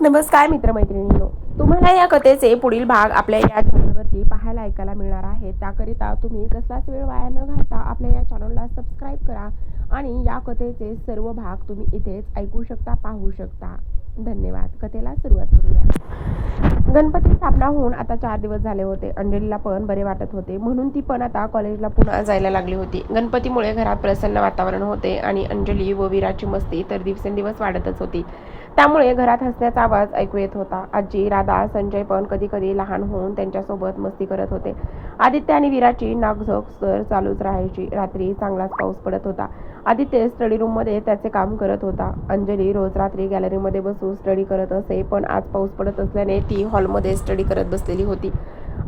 नमस्कार मित्रमैत्रिणींनो. तुम्हाला या कथेचे पुढील भाग आपल्या या चॅनलवरती पाहायला ऐकायला मिळणार आहेत त्याकरिता तुम्ही कसलाच वेळ वाया न घालता आपल्या या चॅनलला सबस्क्राईब करा आणि या कथेचे सर्व भाग तुम्ही इथेच ऐकू शकता पाहू शकता. धन्यवाद. कथेला सुरुवात करूया. गणपती स्थापना होऊन आता चार दिवस झाले होते. अंजलीला पण बरे वाटत होते. म्हणून ती पण आता कॉलेजला पुन्हा जायला लागली होती. गणपतीमुळे घरात प्रसन्न वातावरण होते आणि अंजली व विराची मस्ती तर दिवसेंदिवस वाढतच होती. त्यामुळे घरात हसण्याचा आवाज ऐकू येत होता. आजी राधा संजय पण कधी कधी लहान होऊन त्यांच्यासोबत मस्ती करत होते. आदित्य आणि विराची नाकझोक सर चालूच राहायची. रात्री चांगलाच पाऊस पडत होता. आदित्य स्टडी रूममध्ये त्याचे काम करत होता. अंजली रोज रात्री गॅलरीमध्ये बसून स्टडी करत असे पण आज पाऊस पडत असल्याने ती हॉलमध्ये स्टडी करत बसलेली होती.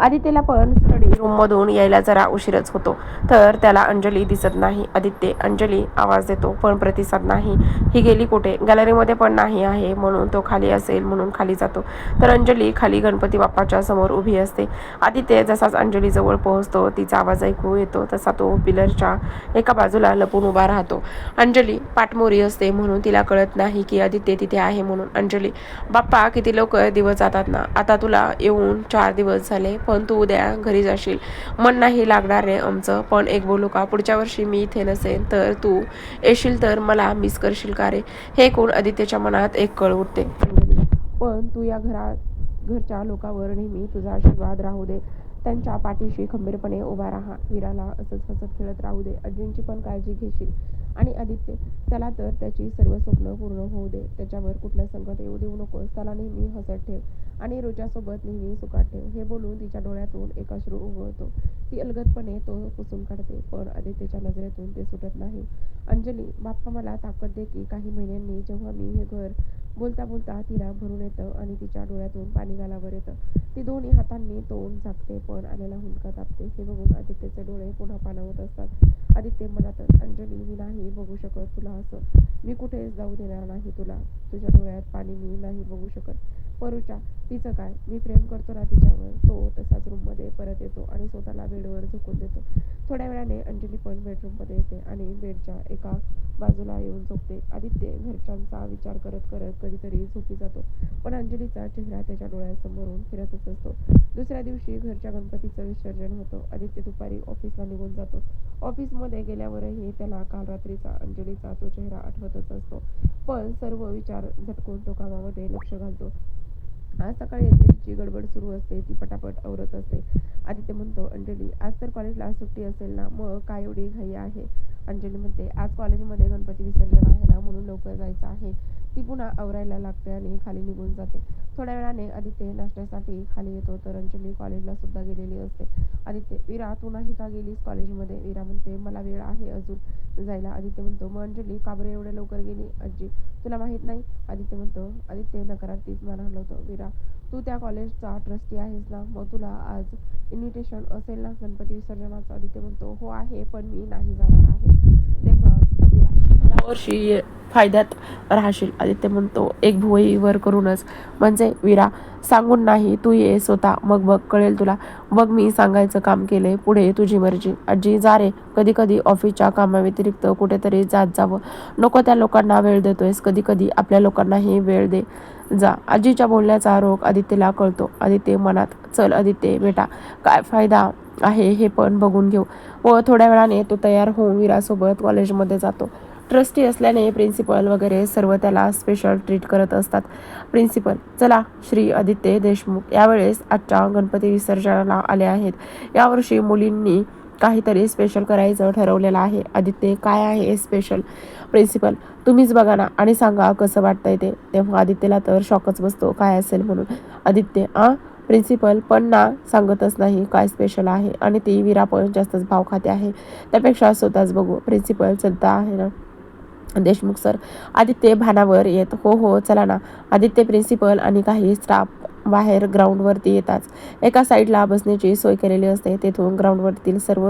आदित्यला पण स्टडी रूममधून यायला जरा उशीरच होतो. तर त्याला अंजली दिसत नाही. आदित्य अंजली आवाज देतो पण प्रतिसाद नाही. ही गेली कुठे? गॅलरीमध्ये पण नाही आहे म्हणून तो खाली असेल म्हणून खाली जातो. तर अंजली खाली गणपती बाप्पाच्या समोर उभी असते. आदित्य जसाच अंजली जवळ पोहोचतो तिचा आवाज ऐकू येतो तसा तो पिलरच्या एका बाजूला लपून उभा राहतो. अंजली पाठमोरी असते म्हणून तिला कळत नाही की आदित्य तिथे आहे म्हणून. अंजली बाप्पा किती लवकर दिवस जातात ना? आता तुला येऊन चार दिवस झाले. पण तू उद्या घरी जाशील. मन नाही लागणार रे आमचं पण एक बोलू का? पुढच्या वर्षी मी इथे नसेन तर तू येशील तर मला मिस करशील का रे? हे कोण आदित्यच्या मनात एक कळ उठते. पण तू या घरात घरच्या लोकांवर नेहमी तुझा आशीर्वाद राहू दे. त्यांच्या पाठीशी खंबीरपणे उभा राहा. वीराला असंच हसत खेळत राहू दे. अर्जुनची पण काळजी घेशील. आणि आदित्य त्याला तर त्याची सर्व स्वप्न पूर्ण होऊ दे. त्याच्यावर कुठलं संकट येऊ देऊ नकोस. त्याला नेहमी हसत ठेव. आणि रोजासोबत नेहमी सुखात ठेव. हे बोलून तिच्या डोळ्यातून एक अश्रू उगळतो ती अलगदपणे तो पुसून काढते. पण आदित्यच्या नजरेतून ते सुटत नाही. अंजली बाप्पा मला ताकद दे की काही महिन्यांनी जेव्हा मी हे घर बोलता बोलता तिला भरून येतं आणि तिच्या डोळ्यातून पाणी गालावर येतं. ती दोन्ही हातांनी तोंड झाकते पण आलेला हुंडका तापते हे बघून आदित्यचे डोळे पुन्हा पाणावत असतात. आदित्य मनातच अंजली मी नाही बघू शकत तुला असं. मी कुठेच जाऊ देणार नाही तुला. तुझ्या डोळ्यात पाणी मी नाही बघू शकत. परूच्या तिचं काय? मी प्रेम करतो ना तिच्यावर. तो तसाच रूममध्ये परत येतो आणि स्वतःला बेडवर झोकून देतो. थोड्या वेळाने अंजली पण बेडरूममध्ये येते आणि बेडच्या एका बाजूला येऊन झोपते. आदित्य घरच्यांचा विचार करत करत कधीतरी झोपी जातो. पण अंजलीचा चेहरा त्याच्या डोळ्यासमोरून फिरतच असतो. दुसऱ्या दिवशी घरच्या गणपतीचं विसर्जन होतं. आदित्य दुपारी ऑफिसला निघून जातो. ऑफिसमध्ये गेल्यावरही त्याला काल रात्रीचा अंजलीचा तो चेहरा आठवतच असतो. पण सर्व विचार झटकून तो कामामध्ये लक्ष घालतो. आज सकाळी अंजलीची गडबड सुरू असते ती पटापट आवरत असते. आदित्य म्हणतो अंजली आज तर कॉलेजला सुट्टी असेल ना? मग काय एवढी घाई आहे? अंजली म्हणते आज कॉलेजमध्ये गणपती विसर्जन आहे ना म्हणून लवकर जायचं आहे. ती पुन्हा आवरायला लागते आणि खाली निघून जाते. थोड्या वेळाने आदित्य नाश्त्यासाठी खाली येतो तर अंजली कॉलेजला सुद्धा गेलेली असते. आदित्य विरा तू नाही का गेलीस कॉलेजमध्ये? विरा म्हणते मला वेळ आहे अजून. जायला आदित्य म्हणतो मग अंजली का बरं एवढ्या लवकर गेली? आजी तुला माहीत नाही? आदित्य म्हणतो आदित्य नकारार्थीच मान हलवतो विरा. तू त्या कॉलेजचा ट्रस्टी आहेस ना मग तुला आज इन्व्हिटेशन असेल ना गणपती विसर्जनाचं आदित्य म्हणतो हो आहे पण मी नाही जाणार आहे. वर्षी ये- फायद्यात राहशील. आदित्य म्हणतो एक भुवई वर करूनच. म्हणजे विरा सांगून नाही तू ये स्वतः. मग बघ कळेल तुला. बघ मी सांगायचं काम केले पुढे तुझी मर्जी. आजी जा रे. कधी कधी ऑफिसच्या कामाव्यतिरिक्त कुठेतरी जात जावं. नको त्या लोकांना वेळ देतोयस. कधी कधी आपल्या लोकांनाही वेळ दे. जा. आजीच्या बोलण्याचा रोग आदित्यला कळतो. आदित्य मनात चल आदित्य बेटा. काय फायदा आहे हे पण बघून घेऊ. व थोड्या वेळाने तो तयार होऊन विरासोबत कॉलेजमध्ये जातो. ट्रस्टी असल्याने प्रिन्सिपल वगैरे सर्व त्याला स्पेशल ट्रीट करत असतात. प्रिन्सिपल चला श्री आदित्य देशमुख यावेळेस आजच्या गणपती विसर्जनाला आले आहेत. यावर्षी मुलींनी काहीतरी स्पेशल करायचं ठरवलेलं आहे. आदित्य काय आहे स्पेशल प्रिन्सिपल तुम्हीच बघा ना आणि सांगा कसं वाटतंय ते. तेव्हा आदित्यला तर शॉकच बसतो काय असेल म्हणून? आदित्य आ प्रिन्सिपल पण ना सांगतच नाही काय स्पेशल आहे आणि ती विरा पण जास्तच भाव खाते आहे. त्यापेक्षा स्वतःच बघू. प्रिन्सिपल चलता आहे ना? देशमुख सर आदित्य भानावर येत हो हो चला ना. आदित्य प्रिन्सिपल आणि काही स्टाफ बाहेर ग्राउंडवरती येताच एका साईडला बसण्याची सोय केलेली असते. तेथून ग्राउंडवरतील सर्व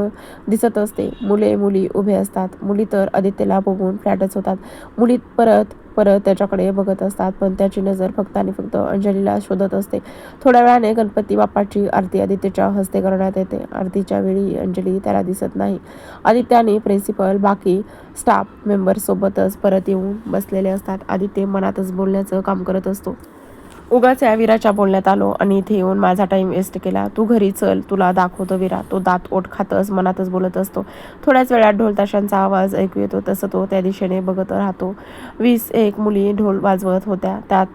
दिसत असते. मुले मुली उभे असतात. मुली तर आदित्यला बघून फ्लॅटच होतात. मुली परत परत त्याच्याकडे बघत असतात पण त्याची नजर फक्त आणि फक्त अंजलीला शोधत असते. थोड्या वेळाने गणपती बाप्पाची आरती आदित्यच्या हस्ते करण्यात येते. आरतीच्या वेळी अंजली त्याला दिसत नाही. आदित्याने प्रिन्सिपल बाकी स्टाफ मेंबरसोबतच परत येऊन बसलेले असतात. आदित्य मनातच बोलण्याचं काम करत असतो. उगाच या विराच्या बोलण्यात आलो आणि इथे येऊन माझा टाईम वेस्ट केला. तू घरी चल तुला दाखवतो विरा. तो दात ओठ खातच मनातच बोलत असतो. थोड्याच वेळात ढोलताशांचा आवाज ऐकू येतो. तसं तो त्या दिशेने बघत राहतो. वीस एक मुली ढोल वाजवत होत्या. त्यात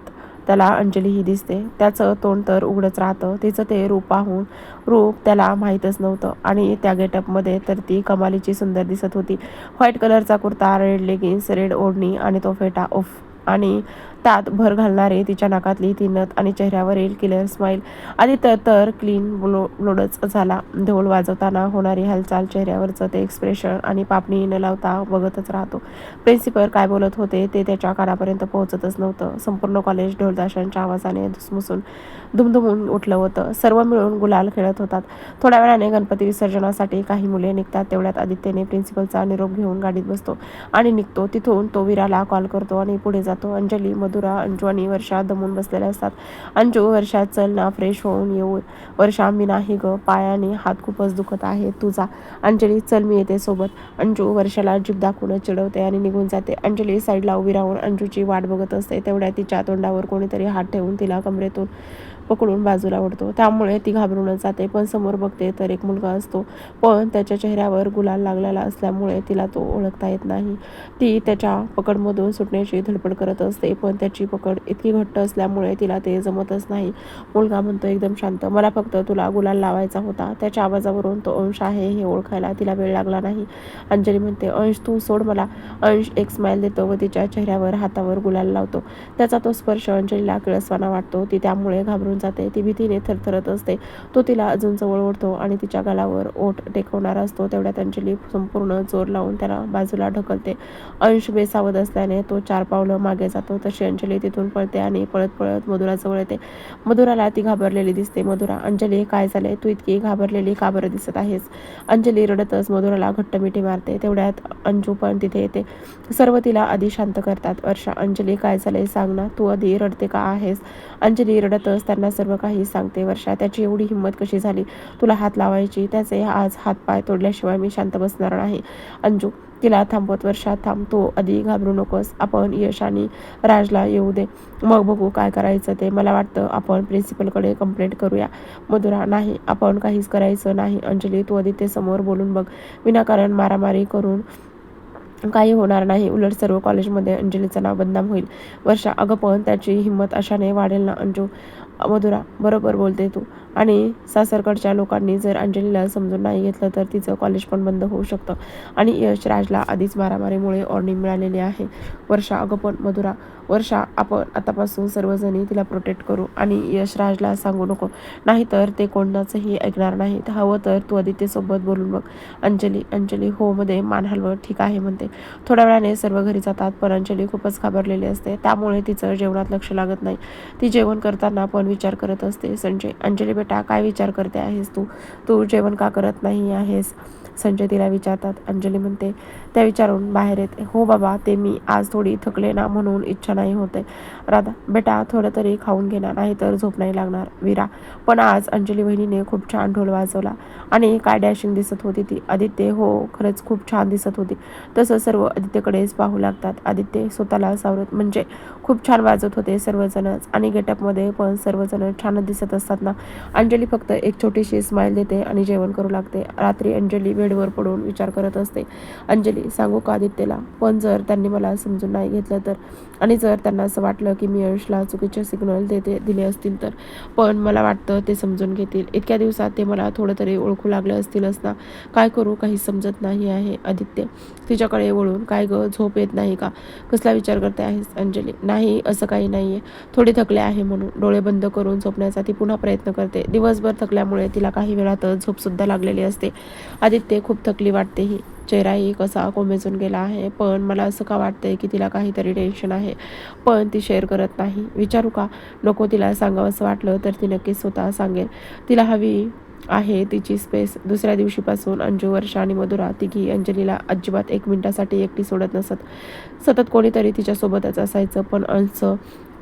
त्याला अंजली ही दिसते. त्याचं तोंड तर उघडच राहतं. तिचं ते रूप पाहून रूप त्याला माहीतच नव्हतं. आणि त्या गेटअपमध्ये तर ती कमालीची सुंदर दिसत होती. व्हाईट कलरचा कुर्ता रेड लेगिन्स रेड ओढणी आणि तो फेटा उफ. आणि त्यात भर घालणारे तिच्या नाकातली ती नथ आणि चेहऱ्यावरील किलर स्माईल आधी तर तर क्लीन ब्लो ब्लोडच झाला. ढोल वाजवताना होणारी हालचाल चेहऱ्यावरचं ते एक्सप्रेशन आणि पापणी न लावता बघतच राहतो. प्रिन्सिपल काय बोलत होते ते त्याच्या कानापर्यंत पोहोचतच नव्हतं. संपूर्ण कॉलेज ढोलदाशांच्या आवाजाने धुसमुसून धुमधुमून उठलं होतं. सर्व मिळून गुलाल खेळत होतात. थोड्या वेळाने गणपती विसर्जनासाठी काही मुले निघतात. तेवढ्यात आदित्यने प्रिन्सिपलचा निरोप घेऊन गाडीत बसतो आणि निघतो. तिथून तो विराला कॉल करतो आणि पुढे जातो. अंजली मधुरा अंजू आणि वर्षा दमून बसलेल्या असतात. अंजू वर्षा चल ना फ्रेश होऊन येऊ. वर्षा मी नाही ग पायाने हात खूपच दुखत आहे तुझा. अंजली चल मी येते सोबत. अंजू वर्षाला जीप दाखवून चिडवते आणि निघून जाते. अंजली साईडला उभी राहून अंजूची वाट बघत असते. तेवढ्या तिच्या तोंडावर कोणीतरी हात ठेवून तिला कमरेतून पकडून बाजूला ओढतो. त्यामुळे ती घाबरूनच जाते. पण समोर बघते तर एक मुलगा असतो. पण त्याच्या चेहऱ्यावर गुलाल लागलेला असल्यामुळे तिला तो ओळखता येत नाही. ती त्याच्या पकडमधून सुटण्याची धडपड करत असते. पण त्याची पकड इतकी घट्ट असल्यामुळे तिला ते जमतच नाही. मुलगा म्हणतो एकदम शांत. मला फक्त तुला गुलाल लावायचा होता. त्याच्या आवाजावरून तो अंश आहे हे ओळखायला तिला वेळ लागला नाही. अंजली म्हणते अंश तू सोड मला. अंश एक स्माईल देतो व तिच्या चेहऱ्यावर हातावर गुलाल लावतो. त्याचा तो स्पर्श अंजलीला किळसवाना वाटतो. ती त्यामुळे घाबरून जाते. ती भीतीने थरथरत असते. तो तिला अजून जवळ ओढतो आणि तिच्या गालावर ओठ टेकवणारा असतो. तेवढ्यात अंजली संपूर्ण जोर लावून त्याला बाजूला ढकलते. अंश बेसावध असल्याने तो चार पावलं मागे जातो. तशी अंजली तिथून पळते आणि पळत पळत मधुराजवळ येते. मधुराला ती घाबरलेली दिसते. मधुरा अंजली काय झाले तू इतकी घाबरलेली का बरं दिसत आहेस? अंजली रडतच मधुराला घट्ट मिठी मारते. तेवढ्यात अंजू पण तिथे येते. सर्व तिला आधी शांत करतात. वर्षा अंजली काय झालंय? सांग ना. तू आधी रडते का आहेस? अंजली रडतच त्यांना सर्व काही सांगते वर्षा. त्याची एवढी हिंमत कशी झाली? तुला हात लावायची? त्याचे आज हातपाय तोडल्याशिवाय मी शांत बसणार नाही. अंजू तिला थांबवत वर्षात थांबतो आधी घाबरू नकोस. आपण यश आणि राजला येऊ दे. मग बघू काय करायचं ते. मला वाटतं आपण प्रिन्सिपलकडे कंप्लेंट करूया. मधुरा नाही आपण काहीच करायचं नाही. अंजली तू आधी ते समोर बोलून बघ. विनाकारण मारामारी करून काही होणार नाही. उलट सर्व कॉलेजमध्ये अंजलीचं नाव बदनाम होईल. वर्षा अगं पण त्याची हिंमत अशाने वाढेल ना अंजू? मधुरा बरोबर बोलते तू. आणि सासरकडच्या लोकांनी जर अंजलीला समजून नाही घेतलं तर तिचं कॉलेज पण बंद होऊ शकतं. आणि यश राजला आधीच मारामारीमुळे वॉर्निंग मिळालेली आहे. वर्षा अगं पण मधुरा वर्षा आपण आतापासून सर्वजणी तिला प्रोटेक्ट करू आणि यश राजला सांगू नको. नाहीतर ते कोणाचंही ऐकणार नाही हवं तर तू आदित्यसोबत बोलून बघ. अंजली अंजली हो मध्ये मान हलवत ठीक आहे म्हणते. थोड्या वेळाने सर्व घरी जातात पण अंजली खूपच घाबरलेली असते. त्यामुळे तिचं जेवणात लक्ष लागत नाही. ती जेवण करताना पण विचार करत असते. संजय अंजली बेटा काय विचार करते आहेस तू? तू जेवण का करत नाही आहेस? संजय तिला विचारतात. अंजली म्हणते त्या विचारून बाहेर येते. हो बाबा ते मी आज थोडी थकले ना म्हणून इच्छा नाही होते. राधा बेटा थोडं तरी खाऊन घेणार नाही तर झोप नाही लागणार. विरा पण आज अंजली बहिणीने खूप छान ढोल वाजवला आणि काय डॅशिंग दिसत होती ती. आदित्य हो खरंच खूप छान दिसत होती. तसं सर्व आदित्यकडेच पाहू लागतात. आदित्य स्वतःला सावरत म्हणजे खूप छान वाजत होते सर्वजणच आणि गेटअपमध्ये पण सर्वजण छानच दिसत असतात ना. अंजली फक्त एक छोटीशी स्माईल देते आणि जेवण करू लागते. रात्री अंजली बेडवर पडून विचार करत असते. अंजली सांगू का आदित्यला? पण जर त्यांनी मला समजून नाही घेतलं तर? आणि जर त्यांना असं वाटलं की मी अंशला चुकीचे सिग्नल देते दिले असतील तर. पण मला वाटतं ते समजून घेतील. इतक्या दिवसात ते मला थोडं तरी ओळखू लागले असतीलच ना. काय करू? काही समजत नाही आहे आदित्य. तिच्याकडे वळून काय ग? झोप येत नाही का? कसला विचार करते आहेस अंजली? नाही असं काही नाही आहे थोडी थकले आहे म्हणून डोळे बंद करून झोपण्याचा ती पुन्हा प्रयत्न करते. दिवसभर थकल्यामुळे तिला काही वेळातच झोपसुद्धा लागलेली असते. आदित्य खूप थकली वाटते ही. चेहराही कसा कोमेजून गेला आहे पण मला असं का वाटतंय की तिला काहीतरी टेन्शन आहे. पण ती शेअर करत नाही. विचारू का? नको तिला सांगावं असं वाटलं तर ती नक्कीच स्वतः सांगेल. तिला हवी आहे तिची स्पेस दुसऱ्या दिवशीपासून अंजू वर्षा आणि मधुरा तिघी अंजलीला अजिबात एक मिनिटासाठी एकटी सोडत नसत. सतत कोणीतरी तिच्यासोबतच असायचं पण अंश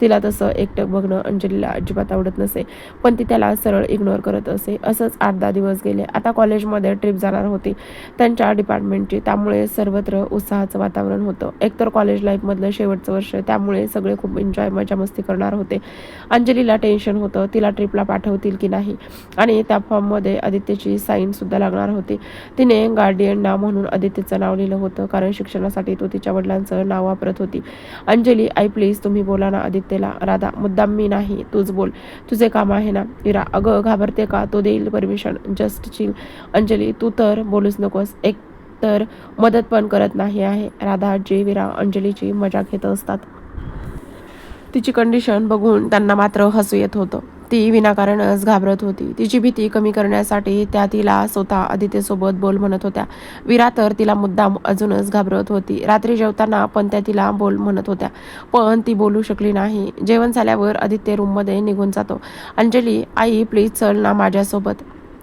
तिला तसं एकटं बघणं अंजलीला अजिबात आवडत नसे. पण ती त्याला सरळ इग्नोर करत असे. असंच आठ दहा दिवस गेले. आता कॉलेजमध्ये ट्रिप जाणार होती. त्यांच्या डिपार्टमेंटची त्यामुळे सर्वत्र उत्साहाचं वातावरण होतं. एकतर कॉलेज लाईफमधलं शेवटचं वर्ष त्यामुळे सगळे खूप एन्जॉय मजा मस्ती करणार होते. अंजलीला टेन्शन होतं. तिला ट्रिपला पाठवतील की नाही? आणि त्या फॉर्ममध्ये आदित्यची साईन सुद्धा लागणार होती. तिने गार्डियन नाव म्हणून आदित्यचं नाव लिहिलं होतं. कारण शिक्षणासाठी तो तिच्या वडिलांचं नाव वापरत होती. अंजली आई प्लीज तुम्ही बोला ना आदित्य. आदित्यला राधा मुद्दाम मी नाही तूच बोल. तुझे काम आहे ना? इरा अगं घाबरते का? तो देईल परमिशन जस्ट चिल अंजली तू तर बोलूच नकोस. एक तर मदत पण करत नाही आहे. राधा जे विरा अंजलीची मजा घेत असतात. तिची कंडिशन बघून त्यांना मात्र हसू येत होतं. ती विनाकारणच घाबरत होती. तिची भीती कमी करण्यासाठी त्या तिला स्वतः आदित्यसोबत बोल म्हणत होत्या. विरा तर तिला मुद्दाम अजूनच घाबरत होती. रात्री जेवताना पण त्या तिला बोल म्हणत होत्या. पण ती बोलू शकली नाही. जेवण झाल्यावर आदित्य रूममध्ये निघून जातो. अंजली आई प्लीज चल ना माझ्यासोबत.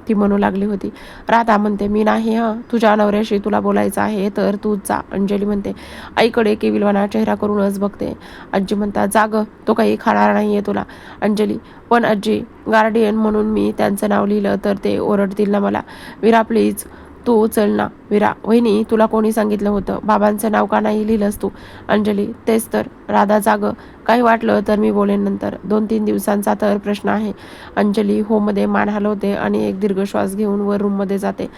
ती म्हणू लागली होती. राधा म्हणते मी नाही हां तुझ्या नवऱ्याशी तुला बोलायचं आहे तर तू जा. अंजली म्हणते आईकडे केविलवाना चेहरा करूनच बघते. आजी म्हणतात जाग तो काही खाणार नाही आहे तुला. अंजली पण आजी गार्डियन म्हणून मी त्यांचं नाव लिहिलं तर ते ओरडतील ना मला. विरा प्लीज तू चल ना. विरा वहिनी तुला कोणी सांगितलं होतं? बाबांचं नाव का नाही लिहिलंस तू? अंजली तेच तर. राधा जाग. काही वाटलं तर मी बोलेन नंतर. दोन तीन दिवसांचा तर प्रश्न आहे. अंजली होमध्ये मान हलवते आणि एक दीर्घ श्वास घेऊन वर रूममध्ये जाते.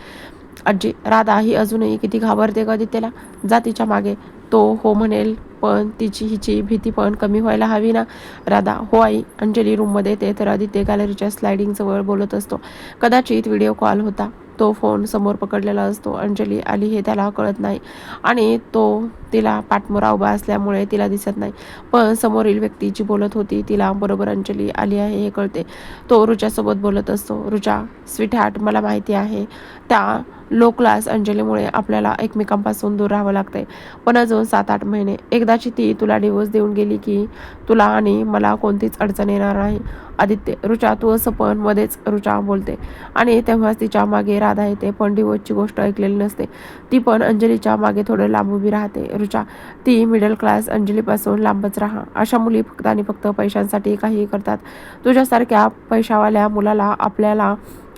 आजी राधा ही अजूनही किती घाबरते का त्याला जा तिच्यामागे. तो हो म्हणेल पण तिची हिची भीती पण कमी व्हायला हवी ना? राधा हो आई. अंजली रूममध्ये येते तर आदित्य गॅलरीच्या स्लायडिंगजवळ बोलत असतो. कदाचित व्हिडिओ कॉल होता. तो फोन समोर पकडलेला असतो. अंजली आली हे त्याला कळत नाही आणि तो तिला पाठमोरा उभा असल्यामुळे तिला दिसत नाही. पण समोरील व्यक्ती जी बोलत होती तिला बरोबर अंजली आली आहे हे कळते. तो रुचासोबत बोलत असतो. रुचा स्वीटहार्ट मला माहिती आहे. त्या लो क्लास अंजलीमुळे आपल्याला एकमेकांपासून दूर राहावं लागतंय. पण अजून सात आठ महिने. एकदाची ती तुला डिवोर्स देऊन गेली की तुला आणि मला कोणतीच अडचण येणार नाही. आदित्य रुचा तू असं पण मध्येच रुचा बोलते. आणि तेव्हाच तिच्यामागे राधा येते पण डिवोर्सची गोष्ट ऐकलेली नसते. ती पण अंजलीच्या मागे थोडं लांब उभी राहते. रुचा ती मिडल क्लास अंजलीपासून लांबच राहा. अशा मुली फक्त आणि फक्त पैशांसाठी काही करतात. तुझ्यासारख्या पैशावाल्या मुलाला आपल्याला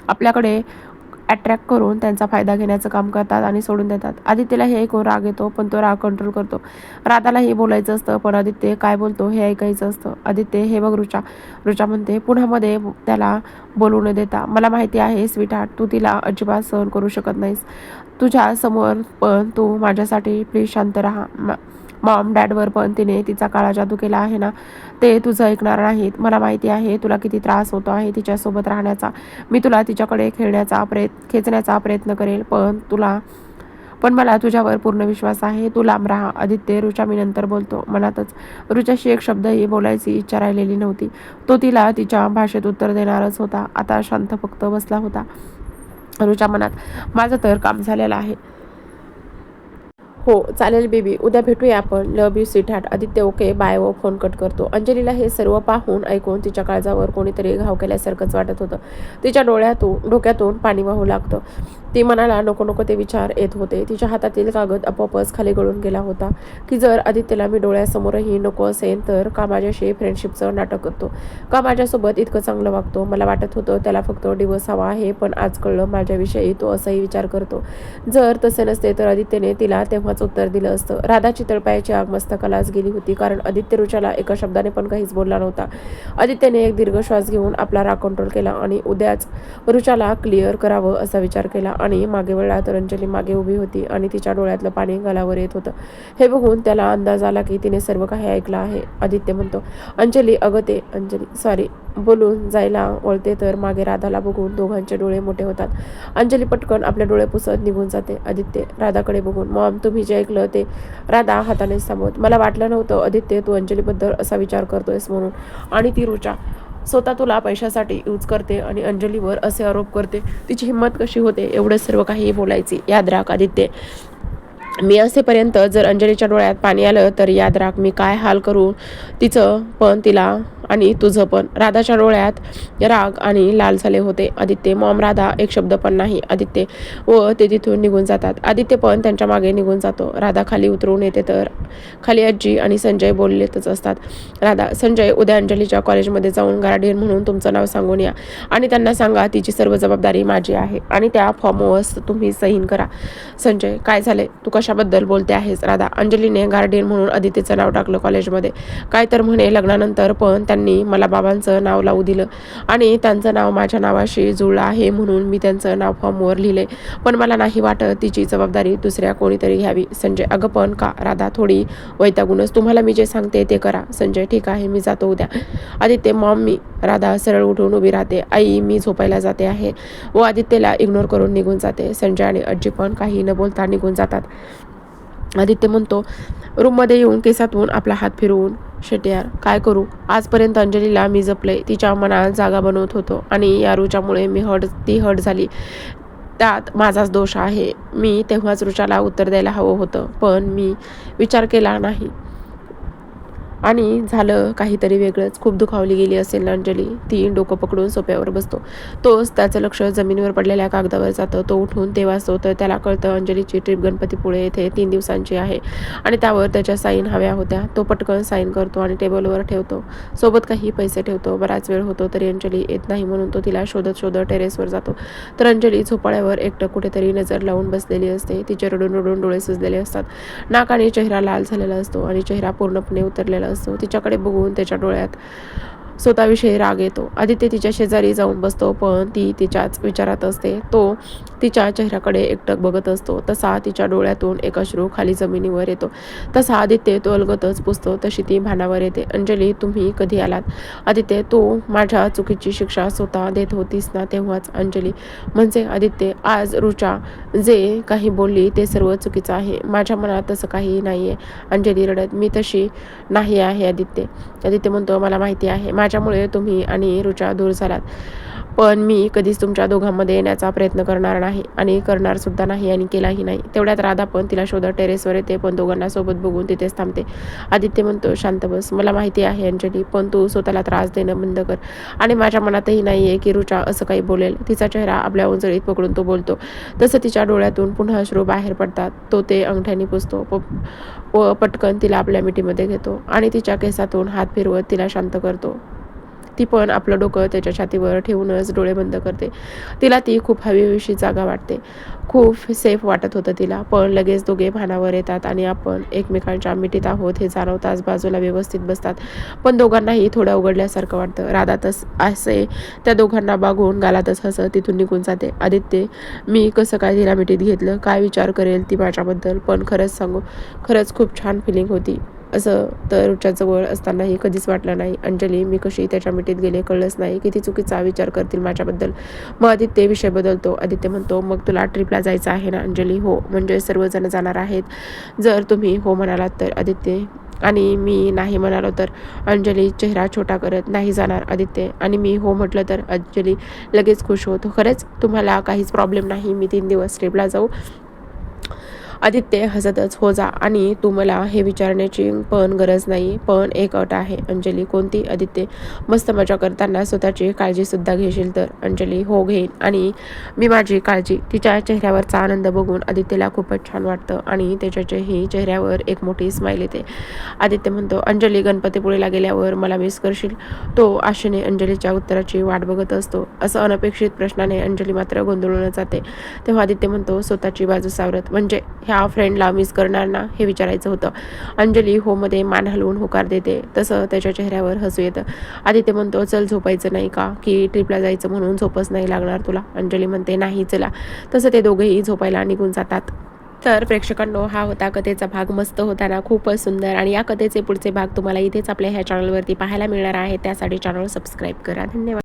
आपल्याकडे अट्रॅक्ट करून त्यांचा फायदा घेण्याचं काम करतात आणि सोडून देतात. आदित्यला हे ऐकून राग येतो पण तो राग कंट्रोल करतो. राधाला हे बोलायचं असतं पण आदित्य काय बोलतो हे ऐकायचं असतं. आदित्य हे बघ रुचा ऋचा म्हणते पुन्हा मध्ये त्याला बोलू न देता. मला माहिती आहे स्वीट हार्ट तू तिला अजिबात सहन करू शकत नाहीस. तुझ्यासमोर पण तू माझ्यासाठी प्लीज शांत राहा. मॉम डॅडवर पण तिने तिचा काळा जादू केला आहे ना? ते तुझं ऐकणार नाहीत. मला माहिती आहे तुला किती त्रास होतो आहे तिच्यासोबत राहण्याचा. मी तुला तिच्याकडे खेळण्याचा प्रयत्न खेचण्याचा प्रयत्न करेल पण तुला पण मला तुझ्यावर पूर्ण विश्वास आहे. तू लांब राहा. आदित्य ऋचा मी नंतर बोलतो. मनातच ऋचाशी एक शब्दही बोलायची इच्छा राहिलेली नव्हती. तो तिला तिच्या भाषेत उत्तर देणारच होता. आता शांत फक्त बसला होता. ऋचा मनात माझं तर काम झालेलं आहे. हो चालेल बेबी. उद्या भेटूया आपण. लव यू सीट हॅट आदित्य ओके बाय व फोन कट करतो. अंजलीला हे सर्व पाहून ऐकून तिच्या काळजावर कोणीतरी घाव केल्यासारखंच वाटत होतं. तिच्या डोळ्यातून डोक्यातून पाणी वाहू लागतं. ती मनाला नको नको ते विचार येत होते. तिच्या हातातील कागद आपोआपच खाली गळून गेला होता. की जर आदित्यला मी डोळ्यासमोरही नको असेल तर का माझ्याशी फ्रेंडशिपचं नाटक करतो? का माझ्यासोबत इतकं चांगलं वागतो? मला वाटत होतं त्याला फक्त दिवस हवा आहे पण आज कळलं माझ्याविषयी तो असाही विचार करतो. जर तसे नसते तर आदित्यने तिला तेव्हा तेव्हाच उत्तर दिलं असतं. राधा चितळपायाची आग मस्तकालाच गेली होती कारण आदित्य रुचाला एका शब्दाने पण काहीच बोलला नव्हता. आदित्यने एक दीर्घ श्वास घेऊन आपला राग कंट्रोल केला आणि उद्याच रुचाला क्लिअर करावं असा विचार केला आणि मागे वळला तर अंजली मागे उभी होती आणि तिच्या डोळ्यातलं पाणी गालावर येत होतं. हे बघून त्याला अंदाज आला की तिने सर्व काही ऐकलं आहे. आदित्य म्हणतो अंजली अगते अंजली सॉरी बोलून जायला वळते तर मागे राधाला बघून दोघांचे डोळे मोठे होतात. अंजली पटकन आपले डोळे पुसत निघून जाते. आदित्य राधाकडे बघून मॉम तुम्ही जे ऐकलं ते राधा हाताने थांबवत मला वाटलं नव्हतं आदित्य तू अंजलीबद्दल असा विचार करतोयस म्हणून. आणि ती रुचा स्वतः तुला पैशासाठी यूज करते आणि अंजलीवर असे आरोप करते. तिची हिंमत कशी होते एवढं सर्व काही बोलायची. याद राख आदित्य. मी असेपर्यंत जर अंजलीच्या डोळ्यात पाणी आलं तर याद राख मी काय हाल करू तिचं पण तिला आणि तुझं पण. राधाच्या डोळ्यात राग आणि लाल झाले होते. आदित्य मॉम राधा एक शब्द पण नाही. आदित्य व ते तिथून निघून जातात. आदित्य पण त्यांच्या मागे निघून जातो. राधा खाली उतरून येते तर खाली आजी आणि संजय बोललेतच असतात. राधा संजय उद्या अंजलीच्या कॉलेजमध्ये जाऊन गार्डियन म्हणून तुमचं नाव सांगून या आणि त्यांना सांगा तिची सर्व जबाबदारी माझी आहे आणि त्या फॉर्मवर तुम्ही सहीन करा. संजय काय झाले तू कशाबद्दल बोलते आहेस राधा. अंजलीने गार्डियन म्हणून अदितीचं नाव टाकलं कॉलेजमध्ये. काय तर म्हणे लग्नानंतर पण त्यांनी मला बाबांचं नाव लावू दिलं आणि त्यांचं नाव माझ्या नावाशी जुळलं आहे म्हणून मी त्यांचं नाव फॉर्मवर लिहिले. पण मला नाही वाटत तिची जबाबदारी दुसऱ्या कोणीतरी घ्यावी. संजय अगं पण का? राधा थोडी वैतागूनच. तुम्हाला मी जे सांगते ते करा. संजय ठीक आहे मी जातो उद्या. आदित्य मॉम मी राधा सरळ उठून उभी राहते. आई मी झोपायला जाते आहे. व आदित्यला इग्नोर करून निघून जाते. संजय आणि आजी पण काही न बोलता निघून जातात. आदित्य म्हणतो रूममध्ये येऊन केसातून आपला हात फिरवून शेट्यार काय करू? आजपर्यंत अंजलीला मी जपले तिच्या मनात जागा बनवत होतो आणि या रुचामुळे मी हट ती हट झाली. त्यात माझाच दोष आहे. मी तेव्हाच रुचाला उत्तर द्यायला हवं होतं पण मी विचार केला नाही. आणि झालं काहीतरी वेगळंच. खूप दुखावली गेली असेल अंजली. ती डोकं पकडून सोप्यावर बसतो. तोच त्याचं लक्ष जमिनीवर पडलेल्या कागदावर जातं. तो उठून ते वाचतो तर त्याला कळतं अंजलीची ट्रिप गणपतीपुळे येथे तीन दिवसांची आहे आणि त्यावर त्याच्या साईन हव्या होत्या. तो पटकन साईन करतो आणि टेबलवर ठेवतो. सोबत काही पैसे ठेवतो. बराच वेळ होतो तरी अंजली येत नाही म्हणून तो तिला शोधत शोधत टेरेसवर जातो. तर अंजली झोपाळ्यावर एकटं कुठेतरी नजर लावून बसलेली असते. तिचे रडून रडून डोळे सुजलेले असतात. नाक आणि चेहरा लाल झालेला असतो आणि चेहरा पूर्णपणे उतरलेला असतो. तिच्याकडे बघून त्याच्या डोळ्यात स्वतःविषयी राग येतो. आदित्य तिच्या शेजारी जाऊन बसतो पण ती तिच्याच विचारात असते. तो तिच्या चेहऱ्याकडे एकटक बघत असतो. तसा तिच्या डोळ्यातून एक अश्रू खाली जमिनीवर येतो. तसा आदित्य तो अलगतच पुसतो. तशी ती भानावर येते. अंजली तुम्ही कधी आलात? आदित्य तू माझ्या चुकीची शिक्षा स्वतः देत होतीस ना तेव्हाच? अंजली म्हणजे आदित्य आज रुचा जे काही बोलली ते सर्व चुकीचं आहे. माझ्या मनात तसं काही नाही आहे अंजली रडत मी तशी नाही आहे आदित्य. आदित्य म्हणतो मला माहिती आहे. माझ्यामुळे तुम्ही आणि रुचा दूर झालात. पण मी कधीच तुमच्या दोघांमध्ये येण्याचा प्रयत्न करणार नाही आणि करणार सुद्धा नाही आणि केलाही नाही. तेवढ्यात राधा पण तिला शोधत टेरेसवर येते पण दोघांना सोबत बघून तिथेच थांबते. आदित्य म्हणतो शांत बस मला माहिती आहे अंजली पण तू स्वतःला त्रास देणं बंद कर. आणि माझ्या मनातही नाही आहे की रुचा असं काही बोलेल. तिचा चेहरा आपल्या उंजळीत पकडून तो बोलतो तसं तिच्या डोळ्यातून पुन्हा अश्रू बाहेर पडतात. तो ते अंगठ्याने पुसतो व पटकन तिला आपल्या मिठीमध्ये घेतो आणि तिच्या केसातून हात फिरवत तिला शांत करतो. ती पण आपलं डोकं त्याच्या छातीवर ठेवूनच डोळे बंद करते. तिला ती खूप हवीविषयी जागा वाटते. खूप सेफ वाटत होतं तिला. पण लगेच दोघे भानावर येतात आणि आपण एकमेकांच्या मिठीत आहोत हे जाणवताच बाजूला व्यवस्थित बसतात. पण दोघांनाही थोडं उघडल्यासारखं वाटतं. राधा तस असे त्या दोघांना बागून गालातच हसत तिथून निघून जाते. आदित्य मी कसं काय तिला मिठीत घेतलं? काय विचार करेल ती माझ्याबद्दल? पण खरंच सांगू खरंच खूप छान फिलिंग होती. असं तर जवळ असतानाही कधीच वाटलं नाही. अंजली मी कशी त्याच्या मिठीत गेले कळलंच नाही. किती चुकीचा विचार करतील माझ्याबद्दल. मग आदित्य विषय बदलतो. आदित्य म्हणतो मग तुला ट्रिपला जायचं आहे ना अंजली? हो म्हणजे सर्वजण जाणार आहेत. जर तुम्ही हो म्हणालात तर आदित्य आणि मी नाही म्हणालो तर अंजली चेहरा छोटा करत नाही जाणार आदित्य. आणि मी हो म्हटलं तर अंजली लगेच खुश होतो. खरंच तुम्हाला काहीच प्रॉब्लेम नाही. मी तीन दिवस ट्रिपला जाऊ. आदित्य हसतच हो जा आणि तू मला हे विचारण्याची पण गरज नाही पण एक अट आहे. अंजली कोणती आदित्य? मस्त मजा करताना स्वतःची काळजीसुद्धा घेशील तर. अंजली हो घेईन. आणि मी माझी काळजी. तिच्या चेहऱ्यावरचा आनंद बघून आदित्यला खूपच छान वाटतं आणि त्याच्याच्याही चेहऱ्यावर एक मोठी स्माईल येते. आदित्य म्हणतो अंजली गणपतीपुळेला गेल्यावर मला मिस करशील. तो आशेने अंजलीच्या उत्तराची वाट बघत असतो. असं अनपेक्षित प्रश्नाने अंजली मात्र गोंधळून जाते. तेव्हा आदित्य म्हणतो स्वतःची बाजू सावरत. म्हणजे ह्या फ्रेंडला मिस करणार ना हे विचारायचं होतं. अंजली होमध्ये मान हलवून होकार देते. तसं त्याच्या चेहऱ्यावर हसू येतं. आदित्य म्हणतो चल झोपायचं नाही का? की ट्रिपला जायचं म्हणून झोपच नाही लागणार तुला. अंजली म्हणते नाही चला. तसं ते दोघेही झोपायला निघून जातात. तर प्रेक्षकांनो हा होता कथेचा भाग. मस्त होता ना खूपच सुंदर. आणि या कथेचे पुढचे भाग तुम्हाला इथेच आपल्या ह्या चॅनलवरती पाहायला मिळणार आहे. त्यासाठी चॅनल सबस्क्राईब करा. धन्यवाद.